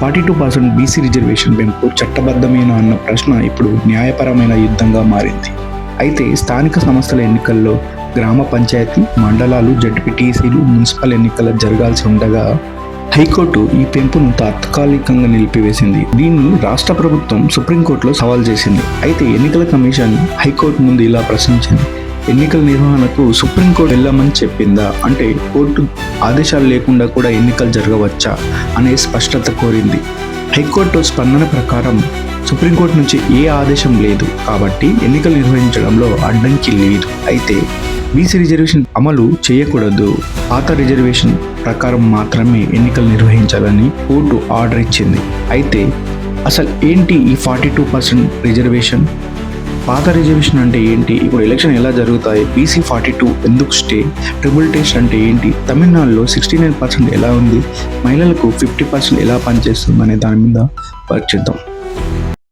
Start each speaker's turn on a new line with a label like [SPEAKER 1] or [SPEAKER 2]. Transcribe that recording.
[SPEAKER 1] Forty two percent BC reservation పెంపు చట్టబద్ధమేనా అన్న ప్రశ్న ఇప్పుడు న్యాయపరమైన యుద్ధంగా మారింది. అయితే స్థానిక సంస్థల ఎన్నికల్లో గ్రామ పంచాయతీ మండలాలు జడ్పీటీసీలు మున్సిపల్ ఎన్నికలు జరగాల్సి ఉండగా హైకోర్టు ఈ పెంపును తాత్కాలికంగా నిలిపివేసింది. దీన్ని రాష్ట్ర ప్రభుత్వం సుప్రీంకోర్టులో సవాల్ చేసింది. అయితే ఎన్నికల కమిషన్ హైకోర్టు ముందు ఇలా ప్రశ్నించింది. ఎన్నికల నిర్వహణకు సుప్రీంకోర్టు వెళ్ళమని చెప్పిందా? అంటే కోర్టు ఆదేశాలు లేకుండా కూడా ఎన్నికలు జరగవచ్చా? అనే స్పష్టత కోరింది. హైకోర్టు స్పందన ప్రకారం సుప్రీంకోర్టు నుంచి ఏ ఆదేశం లేదు. కాబట్టి ఎన్నికలు నిర్వహించడంలో అడ్డంకి లేదు. అయితే బీసీ రిజర్వేషన్ అమలు చేయకూడదు. పాత రిజర్వేషన్ ప్రకారం మాత్రమే ఎన్నికలు నిర్వహించాలని కోర్టు ఆర్డర్ ఇచ్చింది. అయితే అసలు ఏంటి ఈ ఫార్టీ టూ పర్సెంట్ రిజర్వేషన్? పాత రిజర్వేషన్ అంటే ఏంటి? ఇప్పుడు ఎలక్షన్ ఎలా జరుగుతాయి? బీసీ ఫార్టీ టూ ఎందుకు స్టే? ట్రిపుల్ టెస్ట్ అంటే ఏంటి? తమిళనాడులో సిక్స్టీ నైన్ పర్సెంట్ ఎలా ఉంది? మహిళలకు ఫిఫ్టీ పర్సెంట్ ఎలా పనిచేస్తుంది అనే దాని మీద వర్క్ చేద్దాం.